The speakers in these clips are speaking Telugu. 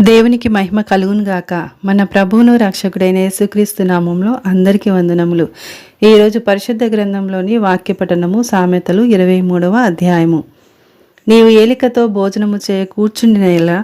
దేవునికి మహిమ కలుగునుగాక మన ప్రభువును రక్షకుడైన యేసుక్రీస్తు నామంలో అందరికీ వందనములు. ఈరోజు పరిశుద్ధ గ్రంథంలోని వాక్య పఠనము సామెతలు ఇరవై మూడవ అధ్యాయము. నీవు ఏలికతో భోజనము చేయ కూర్చుండిన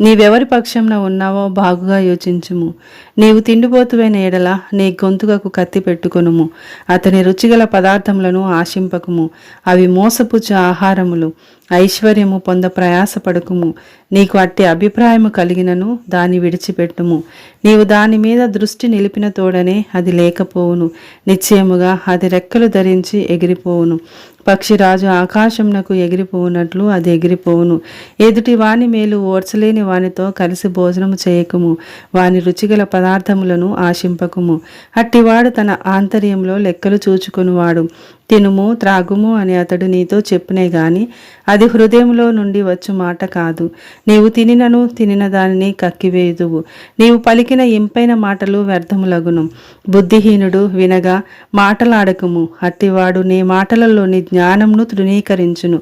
నీవెవరి పక్షంన ఉన్నావో బాగుగా యోచించుము. నీవు తిండిపోతువైన ఎడల నీ గొంతుకకు కత్తి పెట్టుకొనుము. అతని రుచిగల పదార్థములను ఆశింపకుము. అవి మోసపుచ్చు ఆహారములు. ఐశ్వర్యము పొంద ప్రయాసపడకుము. నీకు అట్టి అభిప్రాయము కలిగినను దాన్ని విడిచిపెట్టుము. నీవు దాని మీద దృష్టి నిలిపిన తోడనే అది లేకపోవును. నిశ్చయముగా అది రెక్కలు ధరించి ఎగిరిపోవును. పక్షిరాజు ఆకాశమునకు ఎగిరిపోవునట్లు అది ఎగిరిపోవును. ఎదుటి వాని మేలు ఓర్చలేని వానితో కలిసి భోజనము చేయకుము. వాని రుచిగల పదార్థములను ఆశింపకుము. అట్టివాడు తన ఆంతర్యంలో లెక్కలు చూచుకునివాడు. తినుము త్రాగుము అని అతడు నీతో చెప్పునే గాని అది హృదయంలో నుండి వచ్చు మాట కాదు. నీవు తినినను తినిన దానిని కక్కివేయుదువు. నీవు పలికిన ఇంపైన మాటలు వ్యర్థములగును. బుద్ధిహీనుడు వినగా మాటలాడకము. అట్టివాడు నీ మాటలలోని జ్ఞానంను తృణీకరించును.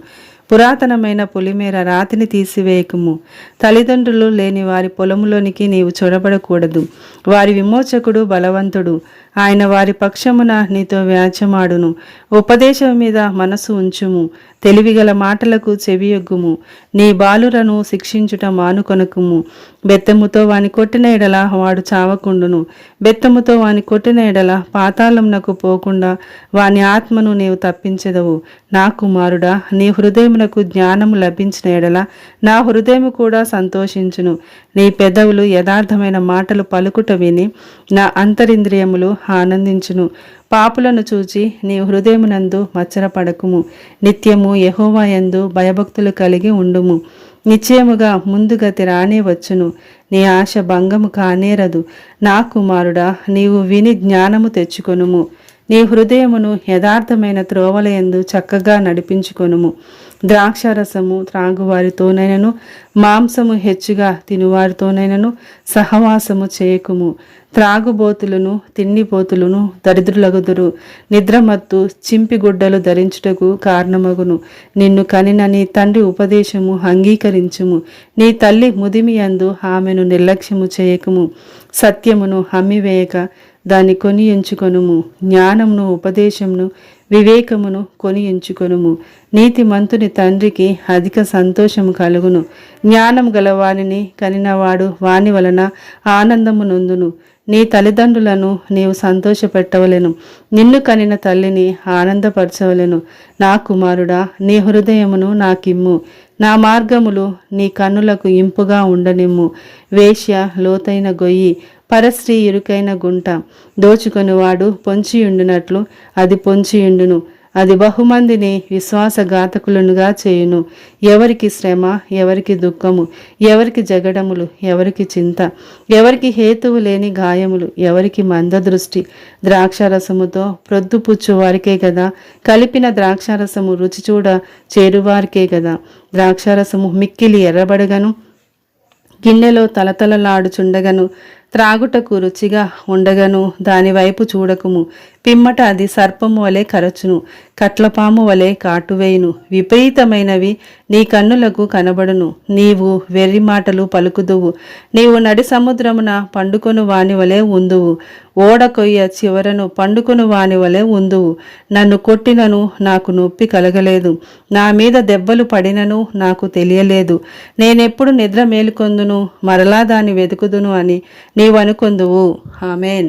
పురాతనమైన పులిమేర రాతిని తీసివేయకము. తల్లిదండ్రులు లేని వారి పొలములోనికి నీవు చొరబడకూడదు. వారి విమోచకుడు బలవంతుడు. ఆయన వారి పక్షమున నీతో వ్యాచమాడును ఉపదేశం మీద మనసు ఉంచుము. తెలివిగల మాటలకు చెవియొగ్గుము. నీ బాలురను శిక్షించుట మానుకొనకుము. బెత్తముతో వాని కొట్టిన ఎడల వాడు చావకుండును. బెత్తముతో వాని కొట్టిన ఎడల పాతాళంనకు పోకుండా వాని ఆత్మను నీవు తప్పించెదవు. నా కుమారుడా నీ హృదయం హృదయమునకు జ్ఞానము లభించిన ఎడల నా హృదయము కూడా సంతోషించును. నీ పెదవులు యథార్థమైన మాటలు పలుకుట విని నా అంతరింద్రియములు ఆనందించును. పాపులను చూచి నీ హృదయమునందు మచ్చరపడకుము నిత్యము యహోవాయందు భయభక్తులు కలిగి ఉండుము. నిశ్చయముగా ముందుగతి రానే వచ్చును నీ ఆశ భంగము కానేరదు. నా కుమారుడా నీవు విని జ్ఞానము తెచ్చుకొనుము. నీ హృదయమును యథార్థమైన త్రోవలయందు చక్కగా నడిపించుకొనుము. ద్రాక్షారసము త్రాగువారితోనైనను మాంసము హెచ్చుగా తినువారితోనైనను సహవాసము చేయకుము. త్రాగుబోతులను తిండిపోతులను దరిద్రులగుదురు. నిద్రమత్తు చింపిగుడ్డలు ధరించుటకు కారణమగును. నిన్ను కనిన నీ తండ్రి ఉపదేశము అంగీకరించుము. నీ తల్లి ముదిమి అందు ఆమెను నిర్లక్ష్యము చేయకము. సత్యమును హమ్మివేయక దాన్ని కొని ఎంచుకొనుము జ్ఞానమును ఉపదేశమును వివేకమును కొని ఎంచుకొనుము నీతిమంతుని తండ్రికి అధిక సంతోషము కలుగును. జ్ఞానం గలవానిని కనినవాడు వాని వలన ఆనందము నొందును. నీ తల్లిదండ్రులను నీవు సంతోషపెట్టవలెను. నిన్ను కనిన తల్లిని ఆనందపరచవలెను. నా కుమారుడా నీ హృదయమును నాకిమ్ము. నా మార్గములు నీ కన్నులకు ఇంపుగా ఉండనిమ్ము. వేశ్య లోతైన గొయ్యి పరశ్రీ ఇరుకైన గుంట. దోచుకొనివాడు పొంచియుండునట్లు అది పొంచియుండును. అది బహుమందిని విశ్వాసఘాతకులనుగా చేయును. ఎవరికి శ్రమ ఎవరికి దుఃఖము ఎవరికి జగడములు ఎవరికి చింత ఎవరికి హేతువు లేని గాయములు ఎవరికి మందదృష్టి ద్రాక్షారసముతో ప్రొద్దుపుచ్చు వారికే కదా కలిపిన ద్రాక్షారసము రుచి చూడ చేరువారికే కదా ద్రాక్షారసము మిక్కిలి ఎర్రబడగను గిన్నెలో తలతలలాడుచుండగను త్రాగుటకు రుచిగా ఉండగను దానివైపు చూడకుము. పిమ్మట అది సర్పము వలె కరచును కట్లపాము వలె కాటువేయును. విపరీతమైనవి నీ కన్నులకు కనబడును. నీవు వెర్రి మాటలు పలుకుదువు. నీవు నడి సముద్రమున పండుకొను వాని వలె ఉందువు. ఓడ కొయ్య చివరను పండుకొను వాని వలె ఉందువు. నన్ను కొట్టినను నాకు నొప్పి కలగలేదు. నా మీద దెబ్బలు పడినను నాకు తెలియలేదు. నేనెప్పుడు నిద్ర మేలుకొందును? మరలా దాన్ని వెతుకుదును అని నీవనుకుందువు ఆమెన్.